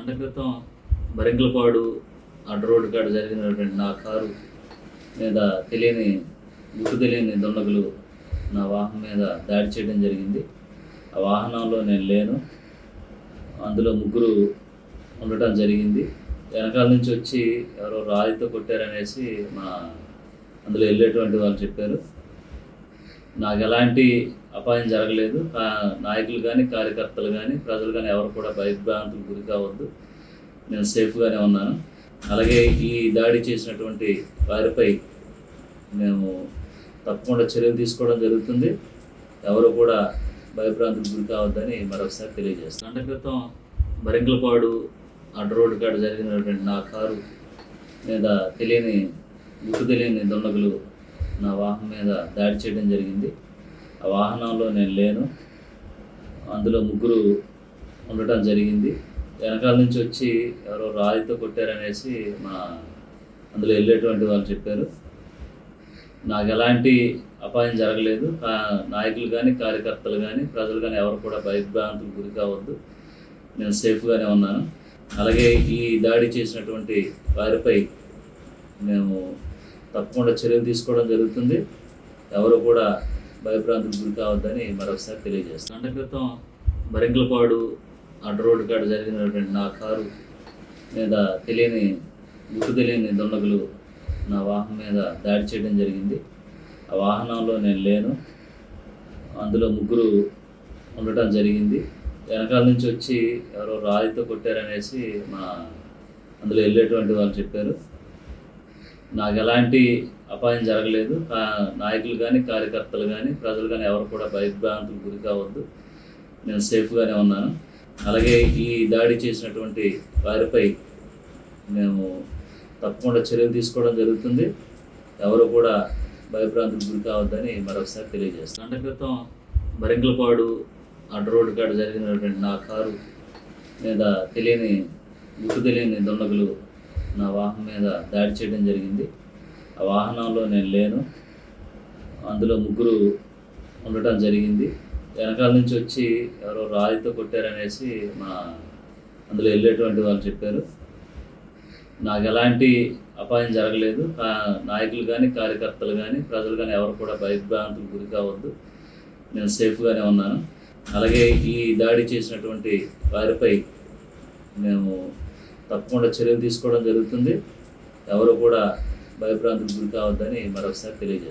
గంట క్రితం బరింకలపాడు అడ్డ రోడ్డు కాడ జరిగినటువంటి నా కారు మీద తెలియని గుర్తు తెలియని దుండగులు నా వాహనం మీద దాడి చేయడం జరిగింది. ఆ వాహనంలో నేను లేను. అందులో ముగ్గురు ఉండటం జరిగింది. వెనకాల నుంచి వచ్చి ఎవరో రాయితో కొట్టారనేసి మా అందులో వెళ్ళేటువంటి వాళ్ళు చెప్పారు. నాకు ఎలాంటి అపాయం జరగలేదు. నాయకులు కానీ కార్యకర్తలు కానీ ప్రజలు కానీ ఎవరు కూడా భయభ్రాంతులకు గురి కావద్దు. నేను సేఫ్గానే ఉన్నాను. అలాగే ఈ దాడి చేసినటువంటి వారిపై మేము తప్పకుండా చర్యలు తీసుకోవడం జరుగుతుంది. ఎవరు కూడా భయభ్రాంతులకు గురి కావద్దని మరొకసారి తెలియజేస్తాను. గంట క్రితం బరింకలపాడు అడ్డ రోడ్డు కాడ జరిగినటువంటి నా కారు మీద తెలియని గుర్తు తెలియని దుండగులు నా వాహనం మీద దాడి చేయడం జరిగింది. ఆ వాహనంలో నేను లేను. అందులో ముగ్గురు ఉండటం జరిగింది. వెనకాల నుంచి వచ్చి ఎవరో రాయితో కొట్టారనేసి మా అందులో వెళ్ళేటువంటి వాళ్ళు చెప్పారు. నాకు ఎలాంటి అపాయం జరగలేదు. నాయకులు కానీ కార్యకర్తలు కానీ ప్రజలు కానీ ఎవరు కూడా భయభ్రాంతులకు గురి కావద్దు. నేను సేఫ్గానే ఉన్నాను. అలాగే ఈ దాడి చేసినటువంటి వారిపై మేము తప్పకుండా చర్యలు తీసుకోవడం జరుగుతుంది. ఎవరు కూడా భయభ్రాంతులకు గురి కావద్దని మరొకసారి తెలియజేస్తాను గంట క్రితం బరింకలపాడు అడ్డ రోడ్డు కాడ జరిగినటువంటి నా కారు మీద తెలియని గుర్తు తెలియని దుండగులు నా వాహనం మీద దాడి చేయడం జరిగింది. ఆ వాహనంలో నేను లేను. అందులో ముగ్గురు ఉండటం జరిగింది. వెనకాల నుంచి వచ్చి ఎవరో రాయితో కొట్టారనేసి మా అందులో వెళ్ళేటువంటి వాళ్ళు చెప్పారు. నాకు ఎలాంటి అపాయం జరగలేదు. నాయకులు కానీ కార్యకర్తలు కానీ ప్రజలు కానీ ఎవరు కూడా భయభ్రాంతులకు గురి కావద్దు. నేను సేఫ్గానే ఉన్నాను. అలాగే ఈ దాడి చేసినటువంటి వారిపై మేము తప్పకుండా చర్యలు తీసుకోవడం జరుగుతుంది. ఎవరు కూడా భయభ్రాంతులకు గురి కావద్దని మరొకసారి తెలియజేస్తాను. గంట క్రితం బరింకలపాడు అడ్డ రోడ్డు కాడ జరిగినటువంటి నా కారు మీద తెలియని గుర్తు తెలియని దుండగులు నా వాహనం మీద దాడి చేయడం జరిగింది. ఆ వాహనంలో నేను లేను. అందులో ముగ్గురు ఉండటం జరిగింది. వెనకాల నుంచి వచ్చి ఎవరో రాయితో కొట్టారనేసి మా అందులో వెళ్ళేటువంటి వాళ్ళు చెప్పారు. నాకు ఎలాంటి అపాయం జరగలేదు. నాయకులు కానీ కార్యకర్తలు కానీ ప్రజలు కానీ ఎవరు కూడా భయభ్రాంతులు గురి కావద్దు. నేను సేఫ్గానే ఉన్నాను. అలాగే ఈ దాడి చేసినటువంటి వారిపై మేము తప్పకుండా చర్యలు తీసుకోవడం జరుగుతుంది. ఎవరు కూడా భయభ్రాంతులకు గురి కావద్దని మరొకసారి తెలియజేస్తాను